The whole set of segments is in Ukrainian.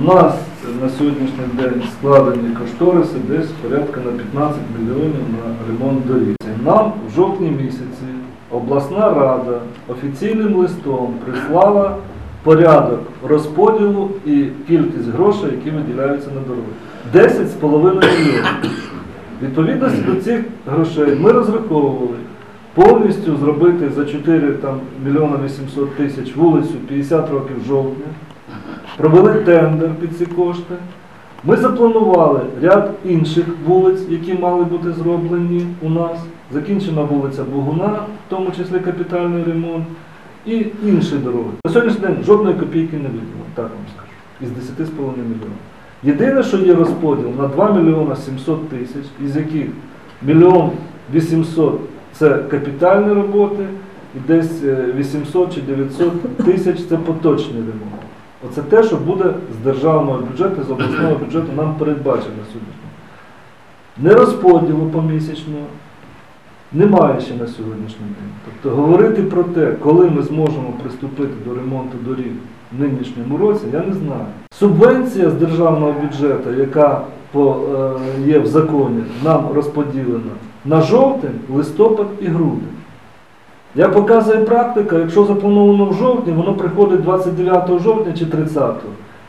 У нас на сьогоднішній день складені кошториси десь порядка на 15 мільйонів на ремонт доріг. Нам в жовтні місяці обласна рада офіційним листом прислала порядок розподілу і кількість грошей, які виділяються на дороги. 10,5 мільйонів. Відповідності до цих грошей ми розраховували повністю зробити за 4 там, мільйона 800 тисяч вулицю 50 років жовтня, провели тендер під ці кошти. Ми запланували ряд інших вулиць, які мали бути зроблені у нас. Закінчена вулиця Богуна, в тому числі капітальний ремонт, і інші дороги. На сьогоднішній день жодної копійки не виділено, так вам скажу, із 10,5 мільйонів. Єдине, що є розподіл на 2 мільйона 700 тисяч, із яких мільйон 800 це капітальні роботи, і десь е, 800 чи 900 тисяч це поточний ремонт. Оце те, що буде з державного бюджету, з обласного бюджету нам передбачено сьогодні. Не розподілу помісячно немає ще на сьогоднішній день. Тобто говорити про те, коли ми зможемо приступити до ремонту доріг в нинішньому році, я не знаю. Субвенція з державного бюджету, яка по, е, є в законі, нам розподілена на жовтень, листопад і грудень. Я показує практика, якщо заплановано в жовтні, воно приходить 29 жовтня чи 30.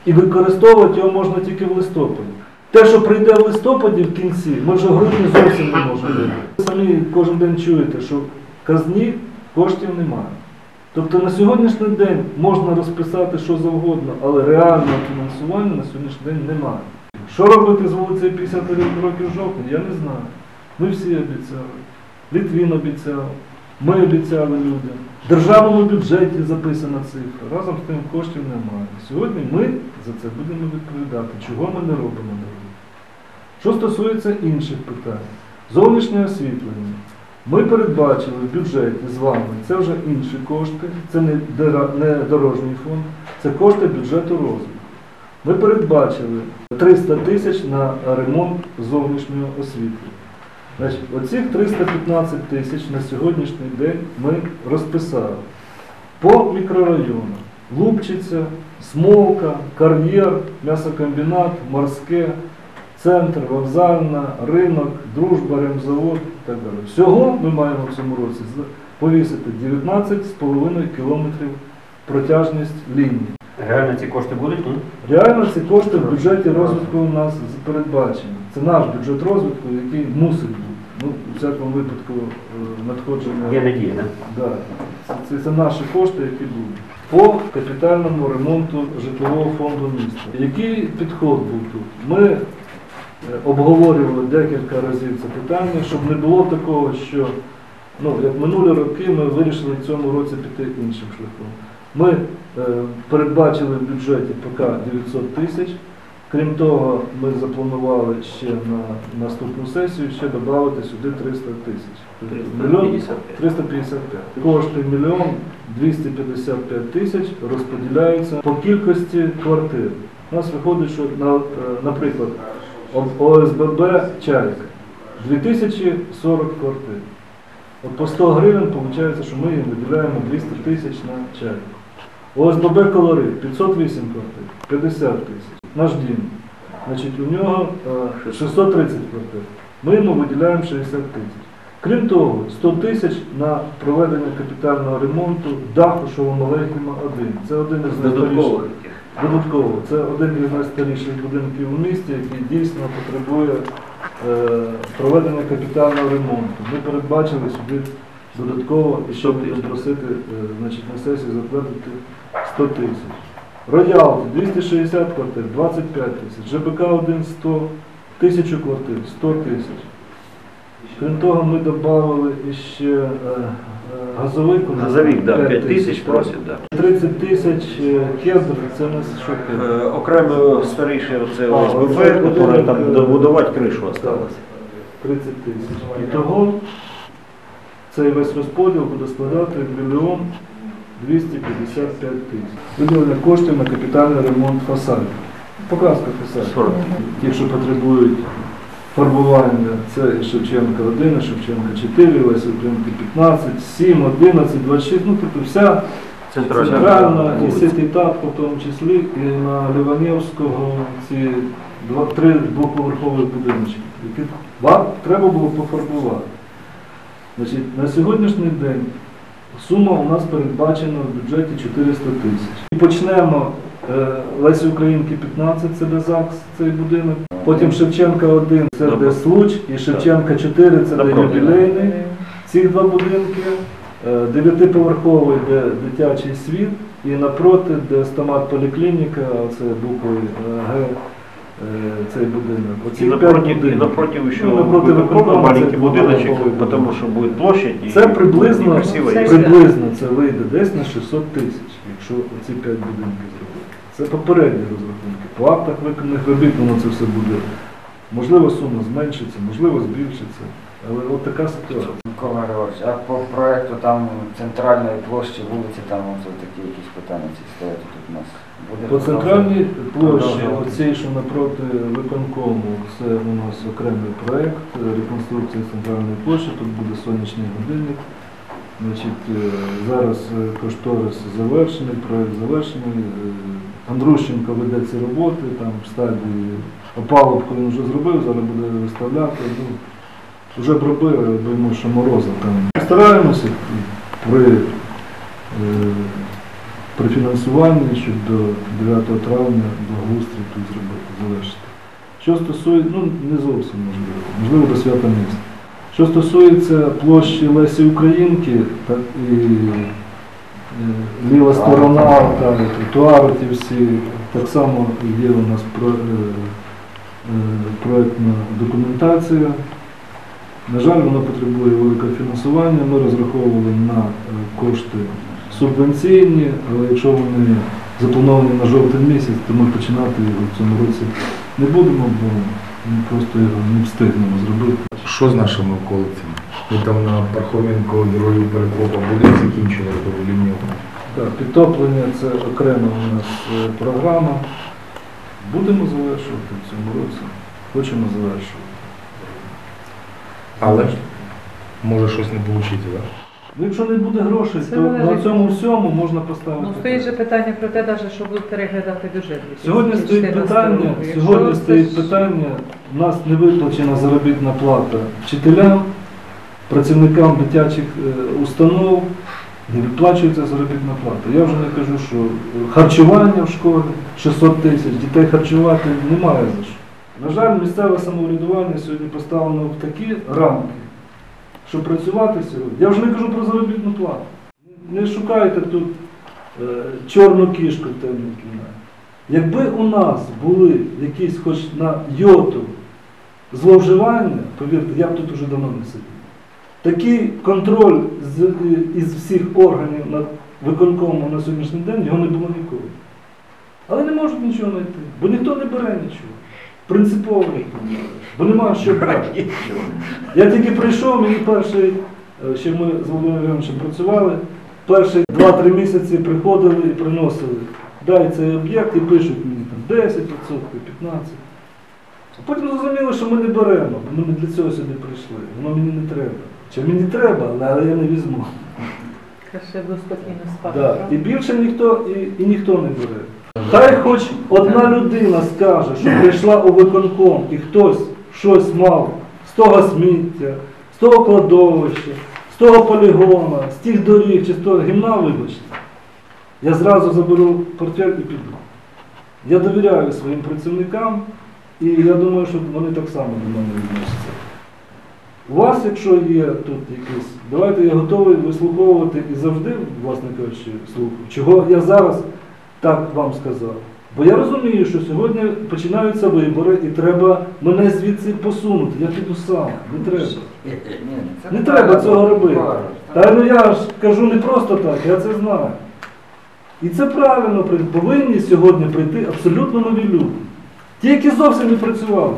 І використовувати його можна тільки в листопаді. Те, що прийде в листопаді в кінці, ми вже в грудні зовсім не можемо. Ви самі кожен день чуєте, що казні коштів немає. Тобто на сьогоднішній день можна розписати що завгодно, але реального фінансування на сьогоднішній день немає. Що робити з вулицею 50 років жовтня, я не знаю. Ми всі обіцяли. Літвін обіцяв, ми обіцяли людям. В державному бюджеті записана цифра. Разом з тим коштів немає. Сьогодні ми за це будемо відповідати, чого ми не робимо дороги. Що стосується інших питань, зовнішнє освітлення. Ми передбачили в бюджеті з вами, це вже інші кошти, це не дорожній фонд, це кошти бюджету розвитку. Ми передбачили 300 тисяч на ремонт зовнішнього освітлення. Значить, оцих 315 тисяч на сьогоднішній день ми розписали по мікрорайонах. Лупчиця, Смолка, Кар'єр, м'ясокомбінат, Морське, Центр, Вокзальна, ринок, Дружба, Ремзавод і так далі. Всього ми маємо в цьому році повісити 19,5 кілометрів протяжність лінії. Реально ці кошти будуть? Ні? Реально ці кошти в бюджеті розвитку у нас передбачені. Це наш бюджет розвитку, який мусить. Ну, у всякому випадку е, надходження. Є надія, так? Да. Це, це, наші кошти, які будуть. По капітальному ремонту житлового фонду міста. Який підход був тут? Ми е, обговорювали декілька разів це питання, щоб не було такого, що ну, як минулі роки ми вирішили в цьому році піти іншим шляхом. Ми е, передбачили в бюджеті поки 900 тисяч. Крім того, ми запланували ще на наступну сесію ще додати сюди 300 тисяч. Тобто Мільйон 355. 355. Кошти мільйон 255 тисяч розподіляються по кількості квартир. У нас виходить, що, на, е, наприклад, ОСББ Чайка 2040 квартир. От по 100 гривень виходить, що ми їм виділяємо 200 тисяч на чайку. ОСББ Колорит 508 квартир, 50 тисяч. Наш дім. Значить, у нього е, 630 квартир. Ми йому виділяємо 60 тисяч. Крім того, 100 тисяч на проведення капітального ремонту даху Шоломалейкума 1. Це один із найстаріших. Додатково, це один із найстаріших будинків у місті, який дійсно потребує е, проведення капітального ремонту. Ми передбачили сюди додатково і ще просити е, значить, на сесії затвердити 100 тисяч. Роялти 260 квартир, 25 тисяч. ЖБК 1 100, 1000 квартир, 100 тисяч. Крім того, ми додали ще е, е, газовик. да, 5 5 тисяч так. просять, да. 30 тисяч е, кедр, це нас що кедр? Е, Окремо старіше оце А, ОСББ, оце яке там е, добудувати кришу осталось. 30 тисяч. І того цей весь розподіл буде складати мільйон 255 тисяч. Виділення коштів на капітальний ремонт фасадів. Показка фасадів. 40. Ті, що потребують фарбування, це Шевченка 1, Шевченка 4, Лесі Українки 15, 7, 11, 26, ну тобто вся Центральна. І вулиця. Ситітап, в тому числі, і на Ліванівського ці два, три двоповерхові будиночки, які треба було пофарбувати. Значить, на сьогоднішній день сума у нас передбачена в бюджеті 400 тисяч. І почнемо е, Лесі Українки 15, це де ЗАГС, цей будинок. Потім Шевченка 1, це де Случ, і Шевченка 4, це де Напроти. ювілейний. Ці два будинки, е, дев'ятиповерховий, де дитячий світ, і напроти, де стомат поліклініка, це буквою е, Г, цей будинок. Оці і напротив, будинків. напротив еще Ну, напроти будет виконкому маленький це тому що потому будинок. что будет площадь и Це приблизно, приблизно це вийде десь на 600 тисяч, якщо оці 5 будинків зробити. Це попередні розрахунки. По актах виконаних робіт воно це все буде. Можливо, сума зменшиться, можливо, збільшиться. Але от така ситуація. Микола Григорович, а по проекту там центральної площі вулиці, там оце такі якісь питання ці стоять тут у нас. Буде По центральній площі, Продовжувати. оцій, що напроти виконкому, це у нас окремий проєкт реконструкції центральної площі, тут буде сонячний годинник. Значить, е, зараз е, кошторис завершений, проєкт завершений. Е, Андрущенко веде ці роботи, там в стадії опалубку він вже зробив, зараз буде виставляти. Ну, вже б робили, думаю, що мороза там. Стараємося при е, при фінансуванні, щоб до 9 травня благоустрій тут завершити. Що стосується, ну не зовсім можливо, можливо до свята міста. Що стосується площі Лесі Українки, так і е, ліва сторона, та, тротуари ті всі, так само є у нас про, е, документація. На жаль, воно потребує великого фінансування. Ми розраховували на е, кошти субвенційні, але якщо вони заплановані на жовтень місяць, то ми починати його в цьому році не будемо, бо ми просто його не встигнемо зробити. Що з нашими околицями? Ви там на Пархоменко героїв перекопа буде закінчено ту лінію? Так, підтоплення це окрема у нас е, програма. Будемо завершувати в цьому році. Хочемо завершувати. Але може щось не вийде, так? Ну, якщо не буде грошей, Це то на цьому всьому можна поставити. Ну, стоїть же питання. про те, даже, що будуть переглядати бюджет. Сьогодні стоїть питання, сьогодні стоїть питання, у нас не виплачена заробітна плата вчителям, працівникам дитячих е, установ, не виплачується заробітна плата. Я вже не кажу, що е, харчування в школі 600 тисяч, дітей харчувати немає за що. На жаль, місцеве самоврядування сьогодні поставлено в такі рамки, що працювати сьогодні. Я вже не кажу про заробітну плату. Не шукайте тут е, чорну кішку в темній кімнаті. Якби у нас були якісь хоч на йоту зловживання, повірте, я б тут уже давно не сидів. Такий контроль з, е, із всіх органів над виконкомом на сьогоднішній день його не було ніколи. Але не можуть нічого знайти, бо ніхто не бере нічого. Принципово ніхто бо немає що брати. Я тільки прийшов, мені перший, е, ще ми з Володимиром Євгеновичем працювали, перші 2-3 місяці приходили і приносили. Дай цей об'єкт і пишуть мені там 10%, 15%. А потім зрозуміли, що ми не беремо, бо ми не для цього сюди прийшли. Воно мені не треба. Чи мені треба, але- я не візьму. Ще буду спокійно спати. Да. І більше ніхто і, і ніхто не бере. Хай хоч одна людина скаже, що прийшла у виконком і хтось щось мав з того сміття, з того кладовища, з того полігона, з тих доріг чи з того гімна, вибачте. Я зразу заберу портфель і піду. Я довіряю своїм працівникам і я думаю, що вони так само до мене відносяться. У вас, якщо є тут якісь, давайте я готовий вислуховувати і завжди, власне кажучи, слухаю. Чого я зараз так вам сказав? Бо я розумію, що сьогодні починаються вибори і треба мене звідси посунути. Я піду сам, не треба. Не треба цього робити. Та ну я ж кажу не просто так, я це знаю. І це правильно, повинні сьогодні прийти абсолютно нові люди. Ті, які зовсім не працювали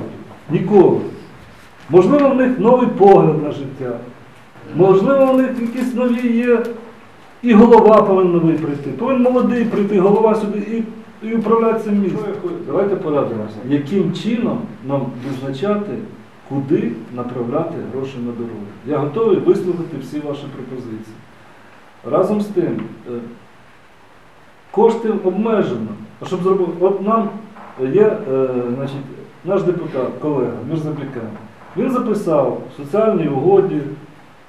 ніколи. Можливо, в них новий погляд на життя. Можливо, в них якісь нові є. І голова повинен прийти. Повинен молодий прийти, голова сюди і, і управляти цим містом. Давайте порадимося, яким чином нам визначати, куди направляти гроші на дороги. Я готовий вислухати всі ваші пропозиції. Разом з тим, е, коштів обмежено. А щоб зробити, от нам є е, значить, наш депутат, колега Мірзапікан. Він записав в соціальній угоді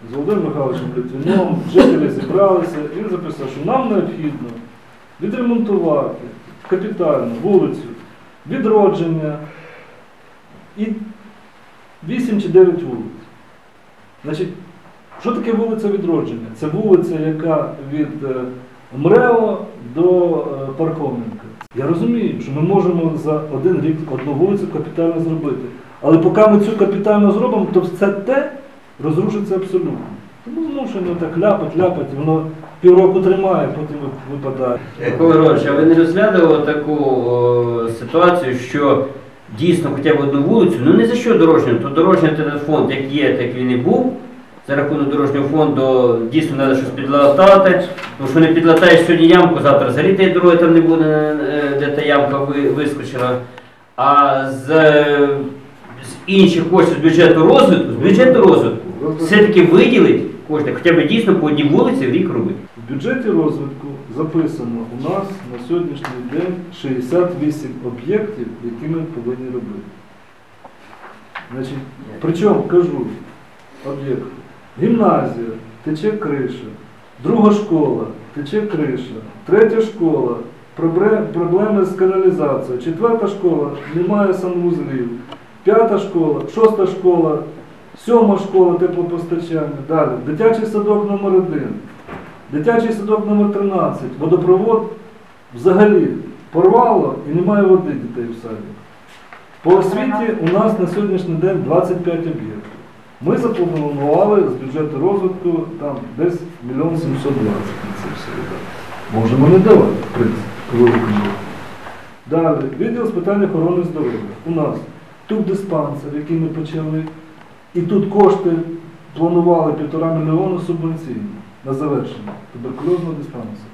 з Володимиром Михайловичем Литвином, жителі зібралися, і він записав, що нам необхідно відремонтувати капітально вулицю відродження і 8 чи 9 вулиць. Значить, що таке вулиця відродження? Це вулиця, яка від е, МРЕО до е, Пархоменка. Я розумію, що ми можемо за один рік одну вулицю капітально зробити. Але поки ми цю капітально зробимо, то все те розрушиться абсолютно. Тому змушено так ляпать, ляпать, воно півроку тримає, потім випадає. Микола Григорович, а ви не розглядували таку о, ситуацію, що дійсно хоча б одну вулицю, ну не за що дорожнього, то дорожній фонд, як є, так він і був. За рахунок дорожнього фонду дійсно треба щось підлатати, тому що не підлатаєш сьогодні ямку, завтра тієї дороги там не буде, е, де та ямка ви- вискочила. А з, е, з інших коштів з бюджету розвитку, з бюджету розвитку, все-таки виділить кошти, хоча б дійсно по одній вулиці в рік робити. В бюджеті розвитку записано у нас на сьогоднішній день 68 об'єктів, які ми повинні робити. Значить, причому кажу об'єкти. Гімназія, тече криша, друга школа, тече криша, третя школа, проблеми з каналізацією, четверта школа, немає санвузлів, п'ята школа, шоста школа, сьома школа теплопостачання, далі, дитячий садок номер 1 Дитячий садок номер 13 водопровод взагалі порвало і немає води дітей в саді. По освіті у нас на сьогоднішній день 25 об'єктів. Ми запланували з бюджету розвитку там десь мільйон 720 на це все. Можемо не давати, в принципі. Далі, відділ з питань охорони здоров'я. У нас тут диспансер, який ми почали, і тут кошти планували півтора мільйона субвенційні на завершення туберкульозного диспансеру.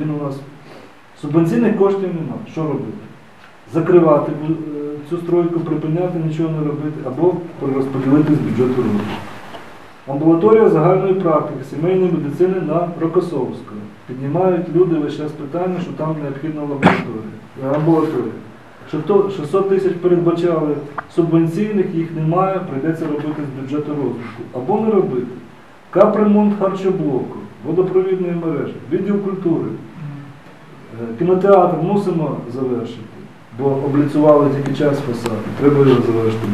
Він у нас субвенційних коштів немає. Що робити? Закривати е, цю стройку, припиняти, нічого не робити, або перерозподілити з бюджету розвитку. Амбулаторія загальної практики, сімейної медицини на Рокосовської. Піднімають люди весь час питання, що там необхідна лабораторія. амбулаторія. Що 600 тисяч передбачали субвенційних, їх немає, прийдеться робити з бюджету розвитку. Або не робити. Капремонт харчоблоку, водопровідної мережі, відділ культури, Е, кінотеатр мусимо завершити, бо обліцювали тільки час фасаду, треба його завершити.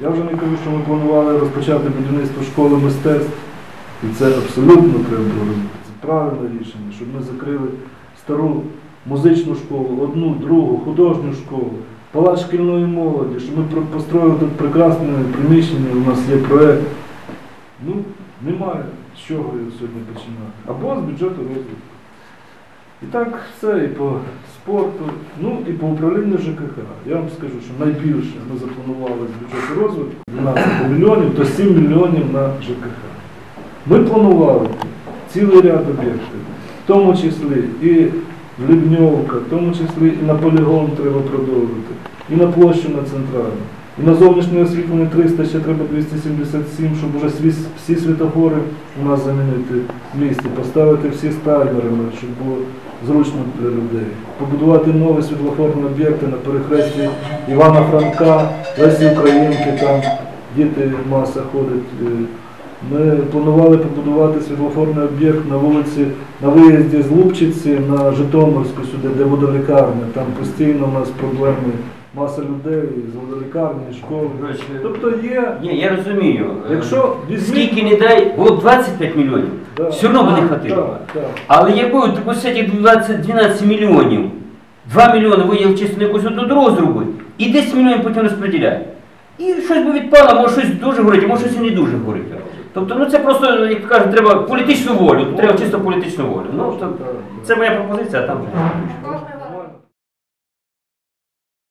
Я вже не кажу, що ми планували розпочати будівництво школи мистецтв, і це абсолютно треба робити. Це правильне рішення, щоб ми закрили стару музичну школу, одну, другу, художню школу, палац шкільної молоді, щоб ми построїли тут прекрасне приміщення, у нас є проект. Ну, немає з чого сьогодні починати. Або з бюджету розвитку. І так все, і по спорту, ну і по управлінню ЖКХ. Я вам скажу, що найбільше ми запланували з бюджету розвитку 12 мільйонів, то 7 мільйонів на ЖКХ. Ми планували цілий ряд об'єктів, в тому числі і Лівньовка, в тому числі і на полігон треба продовжити, і на площу на центральну. І на зовнішнє освітлення 300, ще треба 277, щоб вже сві- всі світофори у нас замінити в місті, поставити всі з таймерами, щоб було зручно для людей. Побудувати нові світлофорні об'єкти на перехресті Івана Франка, Лесі Українки, там діти маса ходять. Е, Ми планували побудувати світлофорний об'єкт на вулиці, на виїзді з Лупчиці на Житомирську сюди, де водолікарня. Там постійно у нас проблеми, маса людей з водолікарні, школи. Тобто є, Ні, я розумію. Е, якщо візьміть... Скільки не дай, було 25 мільйонів. Да. Все одно б не хватило. Так, так. Але якби 20, 12 мільйонів, 2 мільйони виділив чисто на якусь одну дорогу зробити, і 10 мільйонів потім розподіляє. І щось би відпало, може щось дуже горить, а може щось і не дуже горить. Тобто, ну це просто, як кажуть, треба політичну волю, треба чисто політичну волю. Ну, то, Так, так. це моя пропозиція, а там.